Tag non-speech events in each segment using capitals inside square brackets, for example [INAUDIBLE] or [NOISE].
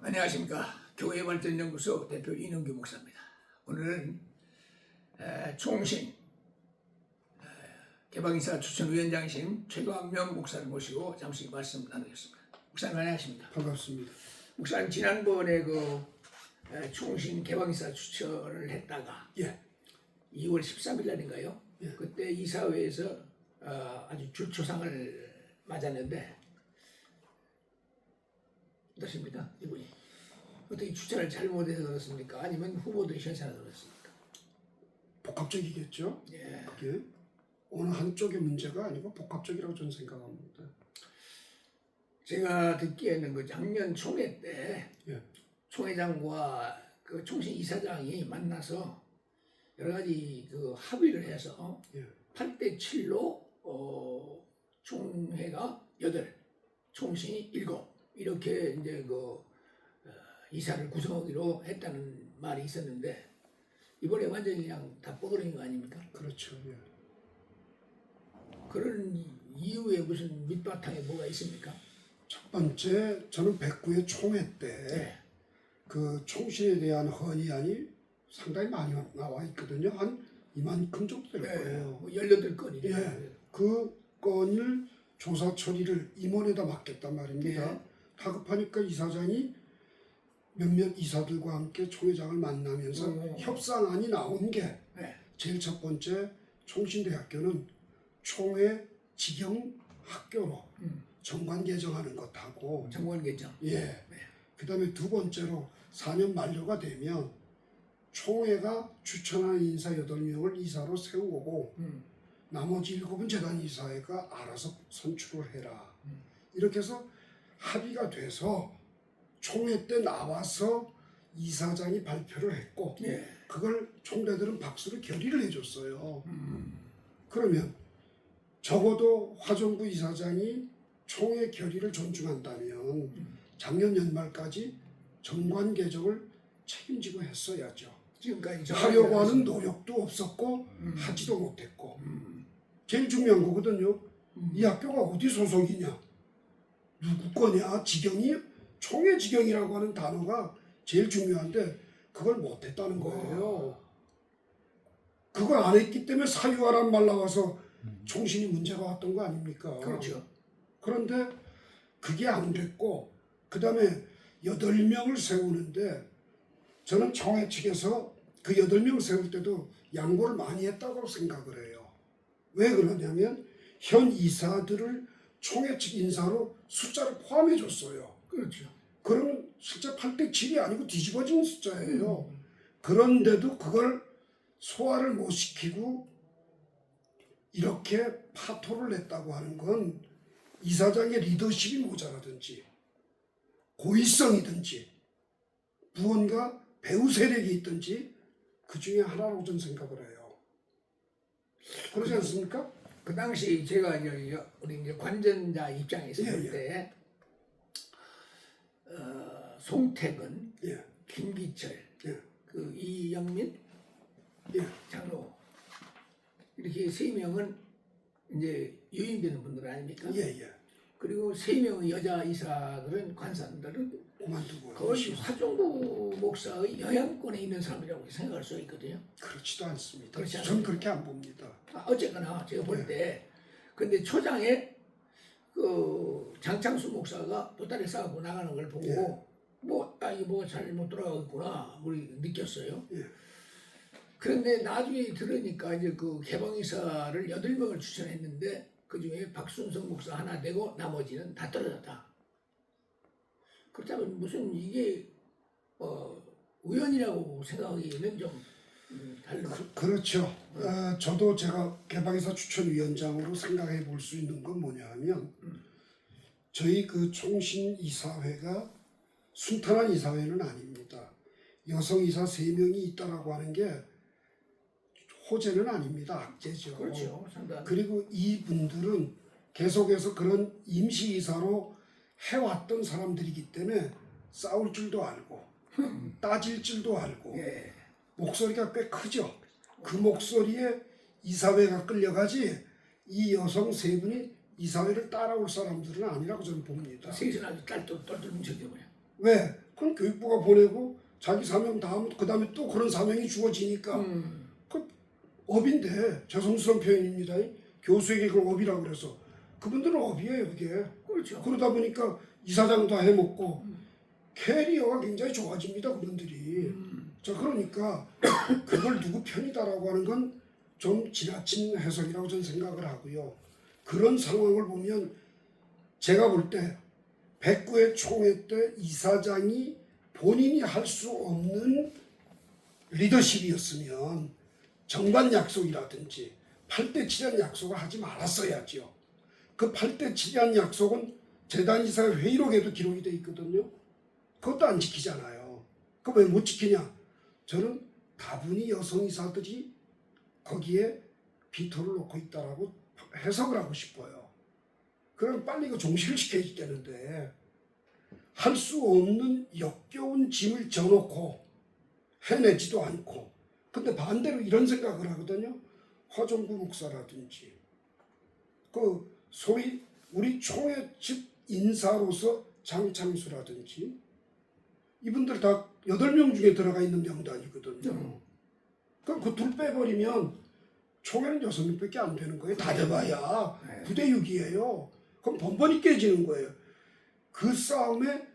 안녕하십니까 교회 발전연구소 대표 이능규 목사입니다. 오늘은 에, 총신 에, 개방이사 추천위원장이신 최광명 목사를 모시고 잠시 말씀 나누겠습니다. 목사님 안녕하십니까? 반갑습니다. 목사님 지난번에 그 에, 총신 개방이사 추천을 했다가 예, 2월 13일 날인가요? 예. 그때 이사회에서 어, 아주 주초상을 맞았는데 어떠십니까 이분이 어떻게 추천을 잘못해서 그렇습니까? 아니면 후보들이 현산해서 그렇습니까? 복합적이겠죠. 예. 그게 어느 한쪽의 문제가 아니고 복합적이라고 저는 생각합니다. 제가 듣기에는 그 작년 총회 때 예. 총회장과 그 총신 이사장이 만나서 여러 가지 그 합의를 해서 예. 8대 7로 어, 총회가 8, 총신이 7 이렇게 이제 그 어, 이사를 구성하기로 했다는 말이 있었는데 이번에 완전히 그냥 다 뻐그린 거 아닙니까? 그렇죠. 예. 그런 이유에 무슨 밑바탕에 뭐가 있습니까? 첫 번째 저는 백구의 총회 때 네. 그 총신에 대한 헌의안이 상당히 많이 나와 있거든요. 한 이만큼 정도 될 네. 거예요. 뭐 18건이래요. 예. 그 건을 조사 처리를 임원에다 맡겼단 말입니다. 네. 다급하니까 이사장이 몇몇 이사들과 함께 총회장을 만나면서 음. 협상안이 나온 게 네. 제일 첫 번째 총신대학교는 총회 직영 학교로 음. 정관 개정하는 것하고 정권 개정. 예. 그다음에 두 번째로 4년 만료가 되면 총회가 추천한 인사 8명을 이사로 세우고 음. 나머지 일곱은 재단 이사회가 알아서 선출을 해라. 음. 이렇게 해서 합의가 돼서 총회 때 나와서 이사장이 발표를 했고 예. 그걸 총대들은 박수로 결의를 해줬어요. 음. 그러면 적어도 화정부 이사장이 총회 결의를 존중한다면 작년 연말까지 정관 개정을 책임지고 했어야죠. 지금까지 저- 하려고 하는 노력도 없었고 음. 하지도 못했고 음. 제일 중요한 거거든요. 음. 이 학교가 어디 소속이냐, 누구 거냐, 지경이 총회 지경이라고 하는 단어가 제일 중요한데 그걸 못했다는 거예요. 그걸 안 했기 때문에 사유하란 말 나와서 총신이 문제가 왔던 거 아닙니까? 그렇죠. 그런데 그게 안 됐고 그 다음에 여덟 명을 세우는데 저는 총회 측에서 그 여덟 명 세울 때도 양보를 많이 했다고 생각을 해요. 왜 그러냐면 현 이사들을 총회 측 인사로 숫자를 포함해 줬어요. 그렇죠. 그러면 실제 8대 7이 아니고 뒤집어진 숫자예요. 그런데도 그걸 소화를 못 시키고 이렇게 파토를 냈다고 하는 건 이사장의 리더십이 모자라든지 고의성이든지 무언가 배우 세력이 있든지 그 중에 하나라고 저는 생각을 해요. 그러지 않습니까? 그 당시 제가 이제 여- 우리 이제 관전자 입장에서 예, 볼 예. 때, 어, 송택은, 예, 김기철, 예, 그 이영민 예, 장로 이렇게 세 명은 이제 유임되는 분들 아닙니까? 예, 예. 그리고 세 명의 여자 이사들은 관사들은 그만두고 거의 화종부 목사의 영향권에 있는 사람이라고 생각할 수 있거든요. 그렇지도 않습니다. 그렇지 전 않습니까? 그렇게 안 봅니다. 아, 어쨌거나 제가 볼 네. 때 근데 초장에 그 장창수 목사가 보따리 싸고 나가는 걸 보고 예. 뭐아 이거 뭐가 잘 못 돌아가겠구나 우리 느꼈어요. 예. 그런데 나중에 들으니까 이제 그 개방이사를 여덟 명을 추천했는데 그 중에 박순성 목사 하나 되고 나머지는 다 떨어졌다. 그렇다면 무슨 이게 어 우연이라고 생각하기에는 좀 음, 다른 그, 그렇죠. 어, 저도 제가 개방이사 추천위원장으로 생각해 볼 수 있는 건 뭐냐 하면 저희 그 총신 이사회가 순탄한 이사회는 아닙니다. 여성 이사 세 명이 있다라고 하는 게 호재는 아닙니다. 악재죠. 그렇죠. 상당히 그리고 이분들은 계속해서 그런 임시 이사로 해왔던 사람들이기 때문에 싸울 줄도 알고 따질 줄도 알고 예. 목소리가 꽤 크죠. 그 목소리에 이사회가 끌려가지 이 여성 세 분이 이사회를 따라올 사람들은 아니라고 저는 봅니다. 셋은 아주 딸똘 뭉쳐져 버려. 왜? 그건 교육부가 보내고 자기 사명 다음 그 다음에 또 그런 사명이 주어지니까 음. 업인데 죄송스러운 표현입니다. 교수에게 그걸 업이라고 그래서 그분들은 업이에요 그게. 그렇죠. 그러다 보니까 이사장도 해먹고 캐리어가 굉장히 좋아집니다 그분들이. 음. 자 그러니까 [COUGHS] 그걸 누구 편이다라고 하는 건 좀 지나친 해석이라고 저는 생각을 하고요. 그런 상황을 보면 제가 볼 때 백구의 총회 때 이사장이 본인이 할 수 없는 리더십이었으면 정관 약속이라든지 8대 7한 약속을 하지 말았어야죠. 그 8대 7한 약속은 재단 이사 회의록에도 기록이 돼 있거든요. 그것도 안 지키잖아요. 그 왜 못 지키냐? 저는 다분히 여성 이사들이 거기에 비토를 놓고 있다라고 해석을 하고 싶어요. 그럼 빨리 이거 종식을 시켜야 되는데 할 수 없는 역겨운 짐을 져놓고 해내지도 않고 근데 반대로 이런 생각을 하거든요. 화종구 목사라든지 그 소위 우리 총회 측 인사로서 장창수라든지 이분들 다 여덟 명 중에 들어가 있는 명단이거든요. 음. 그럼 그 둘 빼버리면 총회는 여섯 명밖에 안 되는 거예요. 다 돼봐야 네. 9대 6이에요. 그럼 번번이 깨지는 거예요. 그 싸움에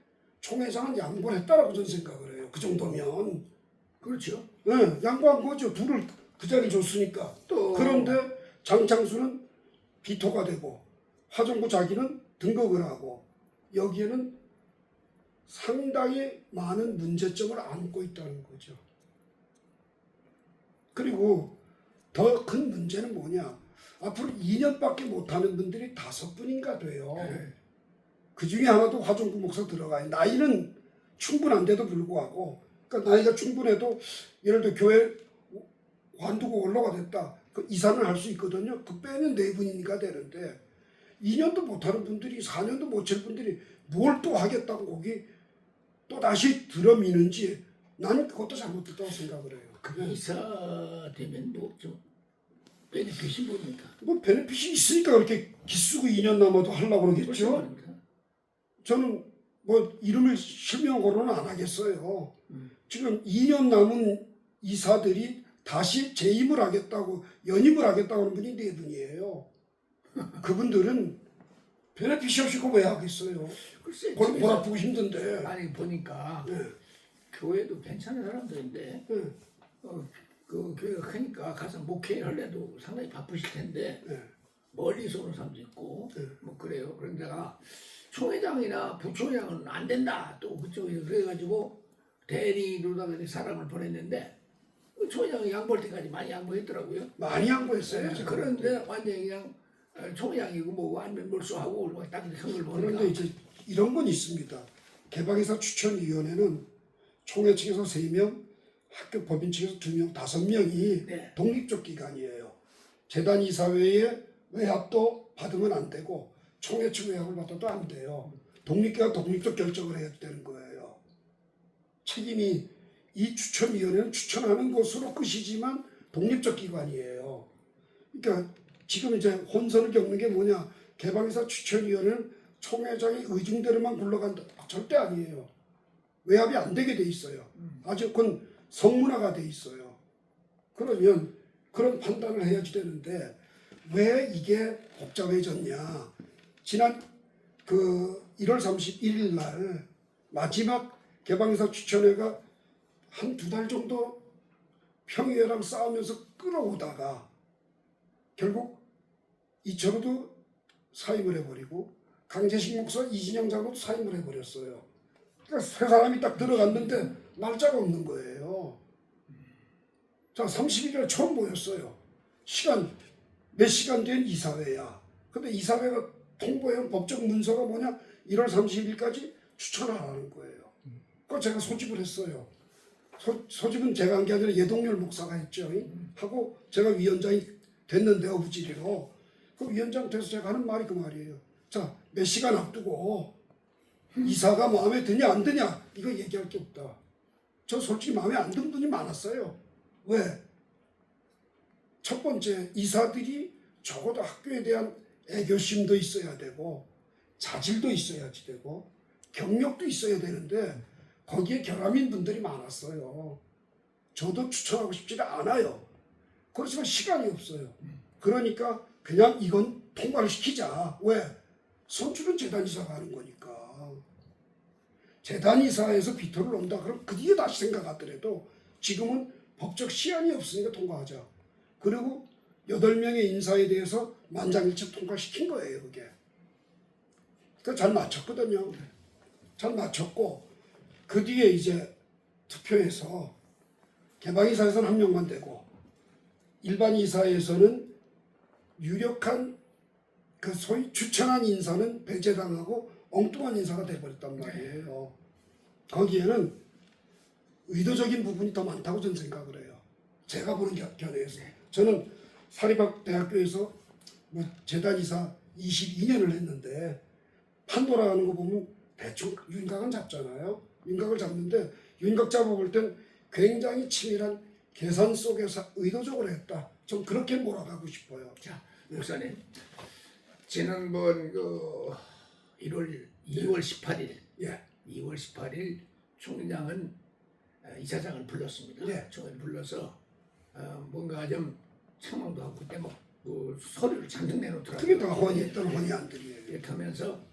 총회장은 양보를 했다라고 저는 생각을 해요. 그 정도면. 그렇죠. 네, 양보한 거죠. 둘을 그 자리 줬으니까. 또 그런데 장창수는 비토가 되고 화정구 자기는 등극을 하고 여기에는 상당히 많은 문제점을 안고 있다는 거죠. 그리고 더 큰 문제는 뭐냐? 앞으로 2년밖에 못하는 분들이 다섯 분인가 돼요. 네. 그 중에 하나도 화종구 목사 들어가요. 나이는 충분한데도 불구하고, 그러니까 나이가 충분해도 예를 들어 교회 관두고 올라가 됐다. 그 이사는 할 수 있거든요. 그 빼면 네 분이니까 되는데 2년도 못하는 분들이 4년도 못 칠 분들이 뭘 또 하겠다고 거기 또 다시 들어미는지 나는 그것도 잘못됐다고 생각을 해요. 그게 이사 되면 뭐좀 베네핏이 뭡니까? 뭐 베네핏이 있으니까 그렇게 기쓰고 2년 남아도 하려고 그러겠죠. 저는 뭐 이름을 실명으로는 안 하겠어요. 음. 지금 2년 남은 이사들이 다시 재임을 하겠다고 연임을 하겠다고 하는 분이 네 분이에요. [LAUGHS] 그분들은 베네핏이 없이 그거 왜 하겠어요? 글쎄 볼, 집에서 볼 아프고 힘든데. 아니 보니까 네. 교회도 괜찮은 사람들인데 네. 어, 그 교회가 크니까 가서 목회를 해도 상당히 바쁘실 텐데 네. 멀리서 오는 사람도 있고 네. 뭐 그래요. 그런데 내가 총회장이나 부총회장은 안 된다 또 그쪽에서 그래가지고 대리로다가 사람을 보냈는데 그 총회장이 양보할 때까지 많이 양보했더라고요. 많이 양보했어요. 네, 그런데 완전 히 그냥 어, 총회장이고 뭐고 아니면 몰수하고 뭐딱 이렇게 한걸 보니까 그런데 이제 이런 건 있습니다. 개방이사 추천위원회는 총회 측에서 3명, 학교 법인 측에서 2명, 5명이 네. 독립적 기관이에요. 재단 이사회에 외압도 받으면 안 되고 총회 측 외압을 받아도 안 돼요. 독립기관 독립적 결정을 해야 되는 거예요. 책임이 이 추천위원회는 추천하는 것으로 끝이지만 독립적 기관이에요. 그러니까 지금 이제 혼선을 겪는 게 뭐냐? 개방이사 추천위원회는 총회장이 의중대로만 굴러간다. 아, 절대 아니에요. 외압이 안 되게 돼 있어요. 아주 그건 성문화가 돼 있어요. 그러면 그런 판단을 해야지 되는데 왜 이게 복잡해졌냐? 지난 그 1월 31일 날 마지막 개방이사 추천회가 한 두 달 정도 평의회랑 싸우면서 끌어오다가 결국 이철호도 사임을 해버리고 강재식 목사 이진영 장로도 사임을 해버렸어요. 그러니까 세 사람이 딱 들어갔는데 날짜가 없는 거예요. 자, 31일에 처음 모였어요. 시간 몇 시간 뒤엔 이사회야. 근데 이사회가 통보해온 법적 문서가 뭐냐? 1월 30일까지 추천하라는 거예요. 그거 제가 소집을 했어요. 소, 소집은 제가 한 게 아니라 예동열 목사가 했죠. 하고 제가 위원장이 됐는데 어부지리로 그 위원장 돼서 제가 하는 말이 그 말이에요. 자, 몇 시간 앞두고 이사가 마음에 드냐 안 드냐 이거 얘기할 게 없다. 저 솔직히 마음에 안 드는 분이 많았어요. 왜? 첫 번째 이사들이 적어도 학교에 대한 애교심도 있어야 되고 자질도 있어야지 되고 경력도 있어야 되는데 거기에 결함인 분들이 많았어요. 저도 추천하고 싶지가 않아요. 그렇지만 시간이 없어요. 그러니까 그냥 이건 통과를 시키자. 왜? 선출은 재단이사가 하는 거니까. 재단이사에서 비토를 놓는다. 그럼 그 뒤에 다시 생각하더라도 지금은 법적 시한이 없으니까 통과하자. 그리고 여덟 명의 인사에 대해서 만장일치 통과시킨 거예요, 그게. 그잘 맞췄거든요. 잘 맞췄고 그 뒤에 이제 투표해서 개방이사에서는 한 명만 되고 일반 이사에서는 유력한 그 소위 추천한 인사는 배제당하고 엉뚱한 인사가 돼버렸단 말이에요. 거기에는 의도적인 부분이 더 많다고 저는 생각을 해요. 제가 보는 견- 견해에서 저는 사립학 대학교에서 뭐 재단 이사 22년을 했는데 판 돌아가는 거 보면 대충 윤곽은 잡잖아요. 윤곽을 잡는데 윤곽 잡아볼 땐 굉장히 치밀한 계산 속에서 의도적으로 했다. 좀 그렇게 몰아가고 싶어요. 자, 목사님. 지난번 그 1월 2월 18일, 예, 2월 18일 총장은 어, 이사장을 불렀습니다. 예. 총을 불러서 어, 뭔가 좀 창망도 하고 그때 뭐그 서류를 잔뜩 내놓더라고요. 그게 다 허니했던 허니안들이에요. 이렇게 하면서 어, 구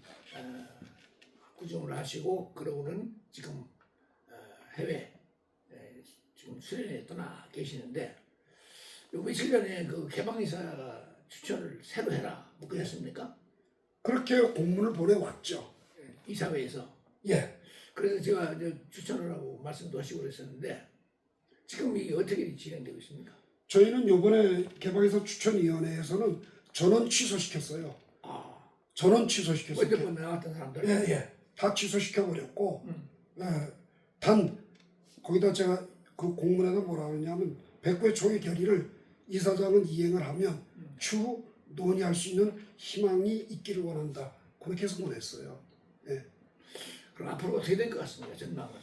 정을 하시고 그러고는 지금 어, 해외 에, 지금 수련회 떠나 계시는데 요 며칠 전에 그 개방이사 추천을 새로 해라 뭐 그랬습니까? 그렇게 공문을 보내왔죠. 이사회에서 예, 그래서 제가 이제 추천을 하고 말씀도 하시고 그랬었는데 지금 이게 어떻게 진행되고 있습니까? 저희는 요번에 개방에서 추천위원회에서는 전원 취소시켰어요. 아 전원 취소시켰어요. 어제번 나왔던 사람들 예, 예. 다 취소시켜 버렸고, 음. 예, 단, 거기다 제가 그 공문에다 뭐라 하냐면, 백구의 총회 결의를 이사장은 이행을 하면 추후 논의할 수 있는 희망이 있기를 원한다. 그렇게 해서 보냈어요. 그럼 앞으로 어떻게 될 것 같습니까? 전망은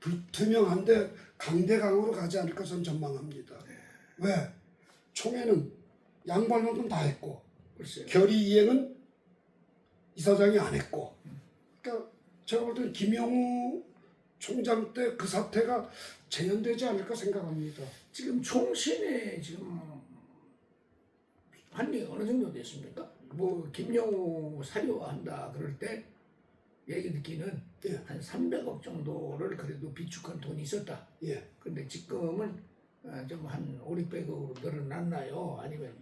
불투명한데 강대강으로 가지 않을까 저는 전망합니다. 왜? 총회는 양보할 만큼 다 했고, 글쎄요. 결의 이행은 이사장이 안 했고, 그러니까 제가 볼 때는 김영우 총장 때 그 사태가 재현되지 않을까 생각합니다. 지금 총신에 지금 한이 어느 정도 됐습니까? 뭐 김영우 사료한다 그럴 때 얘기 듣기는 예. 한 300억 정도를 그래도 비축한 돈이 있었다. 예. 근데 지금은 어, 좀한 5, 600억으로 늘어났나요? 아니면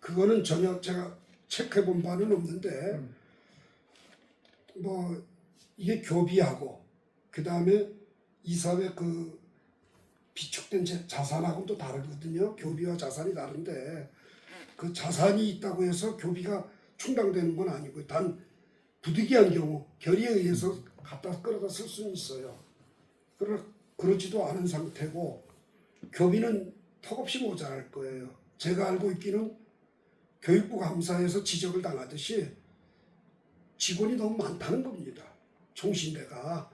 그거는 전혀 제가 체크해 본 바는 없는데, 음. 뭐, 이게 교비하고, 그 다음에 이사회 그 비축된 재- 자산하고는 또 다르거든요. 교비와 자산이 다른데, 그 자산이 있다고 해서 교비가 충당되는 건 아니고, 단 부득이한 경우, 결의에 의해서 갖다 끌어다 쓸 수는 있어요. 그러, 그러지도 않은 상태고, 교비는 턱없이 모자랄 거예요. 제가 알고 있기는 교육부 감사에서 지적을 당하듯이 직원이 너무 많다는 겁니다. 총신대가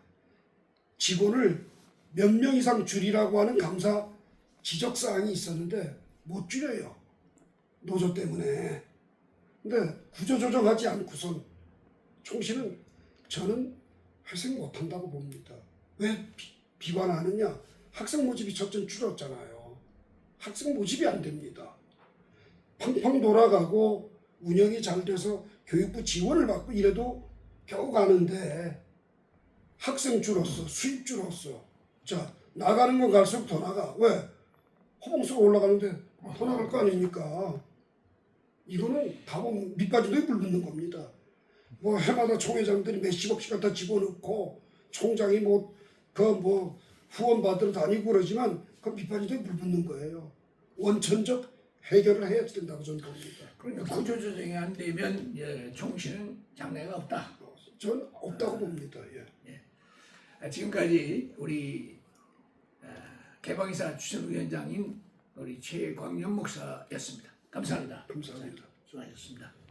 직원을 몇 명 이상 줄이라고 하는 감사 지적 사항이 있었는데 못 줄여요. 노조 때문에. 근데 구조 조정하지 않고선 총신은 저는 회생 못 한다고 봅니다. 왜 비, 비관하느냐? 학생 모집이 첫째 줄었잖아요. 학생 모집이 안 됩니다. 팡팡 돌아가고 운영이 잘 돼서 교육부 지원을 받고 이래도 겨우 가는데 학생 줄었어 수입 줄었어. 자 나가는 건 갈수록 더 나가. 왜? 호봉수가 올라가는데 더 나갈 거 아닙니까? 이거는 다 보면 밑빠지도에 물 붙는 겁니다. 뭐 해마다 총회장들이 몇십억씩 갖다 집어넣고 총장이 뭐 그 뭐 후원 받으러 다니고 그러지만 그 밑빠지도에 물 붙는 거예요. 원천적 해결을 해야 된다고 저는 봅니다. 그러니까 구조 조정이 안 되면 예, 총신은 장래가 없다. 전 없다고 봅니다. 예. 아, 지금까지 우리 아, 개방이사 추천위원장인 우리 최광현 목사였습니다. 감사합니다. 감사합니다. 수고하셨습니다.